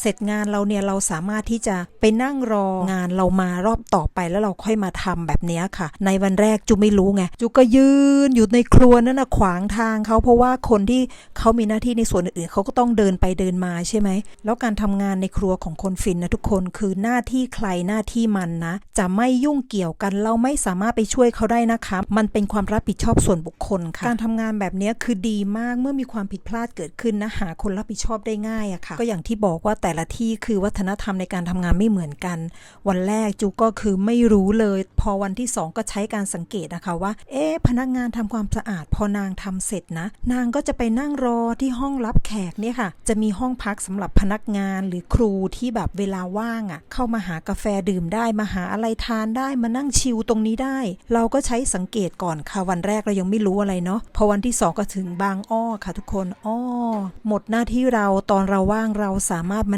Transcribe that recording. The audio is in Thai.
เสร็จงานเราเนี่ยเราสามารถที่จะไปนั่งรองานเรามารอบต่อไปแล้วเราค่อยมาทำแบบนี้ค่ะ ในวันแรกจูไม่รู้ไงจูก็ยืนอยู่ในครัวนั่นนะขวางทางเขาเพราะว่าคนที่เขามีหน้าที่ในส่วนอื่นๆเขาก็ต้องเดินไปเดินมาใช่ไหมแล้วการทำงานในครัวของคนฟินนะทุกคนคือหน้าที่ใครหน้าที่มันนะ จะไม่ยุ่งเกี่ยวกันเราไม่สามารถไปช่วยเขาได้นะคะมันเป็นความรับผิดชอบส่วนบุคคลค่ะการทำงานแบบนี้คือดีมากเมื่อมีความผิดพลาดเกิดขึ้นนะหาคนรับผิดชอบได้ง่ายอะค่ะ ก็อย่างที่บอกว่าแต่แต่ละที่คือวัฒนธรรมในการทำงานไม่เหมือนกัน วันแรกจูก็คือไม่รู้เลย พอวันที่สองก็ใช้การสังเกตนะคะว่า เอ๊พนักงานทำความสะอาด พอนางทำเสร็จนะ นางก็จะไปนั่งรอที่ห้องรับแขกเนี่ยค่ะ จะมีห้องพักสำหรับพนักงานหรือครูที่แบบเวลาว่างอะ่ะ เข้ามาหากาแฟดื่มได้มาหาอะไรทานได้มานั่งชิลตรงนี้ได้ เราก็ใช้สังเกตก่อนค่ะวันแรกเรายังไม่รู้อะไรเนาะพอวันที่สองก็ถึงบางอ้อค่ะทุกคนอ้อหมดหน้าที่เราตอนเราว่างเราสามารถมา